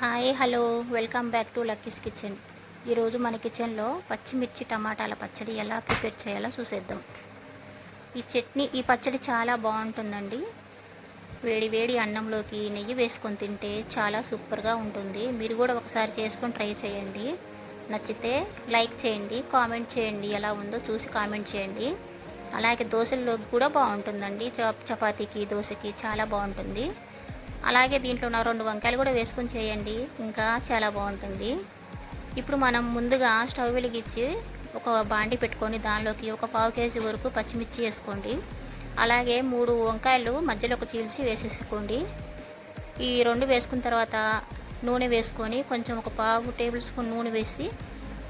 Hi hello welcome back to Lucky's kitchen. ఈరోజు మన కిచెన్లో పచ్చిమిర్చి టమాటాల పచ్చడి ఎలా ప్రిపేర్ చేయాలో చూసేద్దాం. ఈ చట్నీ ఈ పచ్చడి చాలా బాగుంటుందండి. వేడి వేడి అన్నంలోకి నెయ్యి వేసుకొని తింటే చాలా సూపర్గా ఉంటుంది. మీరు కూడా ఒకసారి చేసుకొని ట్రై చేయండి. నచ్చితే లైక్ చేయండి కామెంట్ చేయండి ఎలా ఉందో చూసి కామెంట్ చేయండి. అలాగే దోశల్లోకి కూడా బాగుంటుందండి. చపాతీకి దోశకి చాలా బాగుంటుంది. అలాగే దీంట్లో నా రెండు వంకాయలు కూడా వేసుకొని చేయండి. ఇంకా చాలా బాగుంటుంది. ఇప్పుడు మనం ముందుగా స్టవ్ వెలిగించి ఒక బాండి పెట్టుకొని దానిలోకి ఒక పావు కేజీ వరకు పచ్చిమిర్చి వేసుకోండి. అలాగే మూడు వంకాయలు మధ్యలోకి చీల్చి వేసేసుకోండి. ఈ రెండు వేసుకున్న తర్వాత నూనె వేసుకొని కొంచెం ఒక పావు టేబుల్ స్పూన్ నూనె వేసి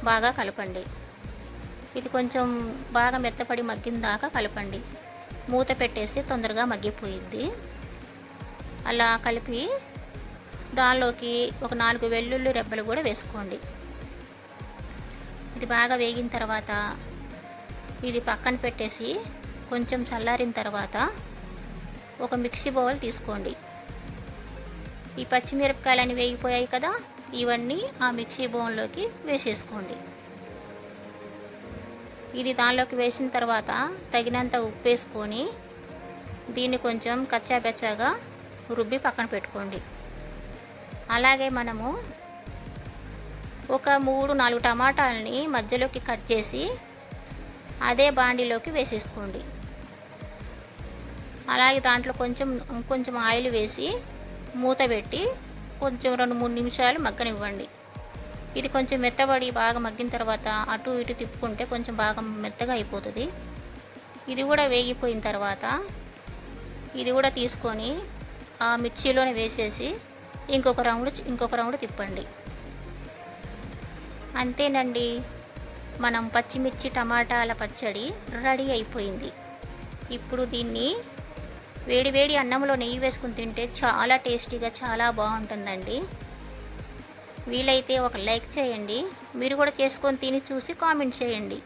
బాగా కలపండి. ఇది కొంచెం బాగా మెత్తపడి మగ్గిన దాకా కలపండి. మూత పెట్టేసి తొందరగా మగ్గిపోయిద్ది. అలా కలిపి దానిలోకి ఒక నాలుగు వెల్లుల్లి రెబ్బలు కూడా వేసుకోండి. ఇది బాగా వేగిన తర్వాత ఇది పక్కన పెట్టేసి కొంచెం చల్లారిన తర్వాత ఒక మిక్సీ బౌల్ తీసుకోండి. ఈ పచ్చిమిరపకాయలని వేగిపోయాయి కదా ఇవన్నీ ఆ మిక్సీ బౌల్లోకి వేసేసుకోండి. ఇది దానిలోకి వేసిన తర్వాత తగినంత ఉప్పు వేసుకొని దీన్ని కొంచెం కచ్చాపెచ్చాగా రుబ్బి పక్కన పెట్టుకోండి. అలాగే మనము ఒక మూడు నాలుగు టమాటాలని మధ్యలోకి కట్ చేసి అదే బాండిలోకి వేసేసుకోండి. అలాగే దాంట్లో కొంచెం కొంచెం ఆయిల్ వేసి మూత పెట్టి కొంచెం రెండు మూడు నిమిషాలు మగ్గనివ్వండి. ఇది కొంచెం మెత్తబడి బాగా మగ్గిన తర్వాత అటు ఇటు తిప్పుకుంటే కొంచెం బాగా మెత్తగా అయిపోతుంది. ఇది కూడా వేగిపోయిన తర్వాత ఇది కూడా తీసుకొని ఆ మిర్చిలోనే వేసేసి ఇంకొక రౌండ్ ఇంకొక రౌండ్ తిప్పండి. అంతేనండి. మనం పచ్చిమిర్చి టమాటాల పచ్చడి రెడీ అయిపోయింది. ఇప్పుడు దీన్ని వేడి వేడి అన్నంలో నెయ్యి వేసుకుని తింటే చాలా టేస్టీగా చాలా బాగుంటుందండి. వీలైతే ఒక లైక్ చేయండి. మీరు కూడా చేసుకొని తిని చూసి కామెంట్ చేయండి.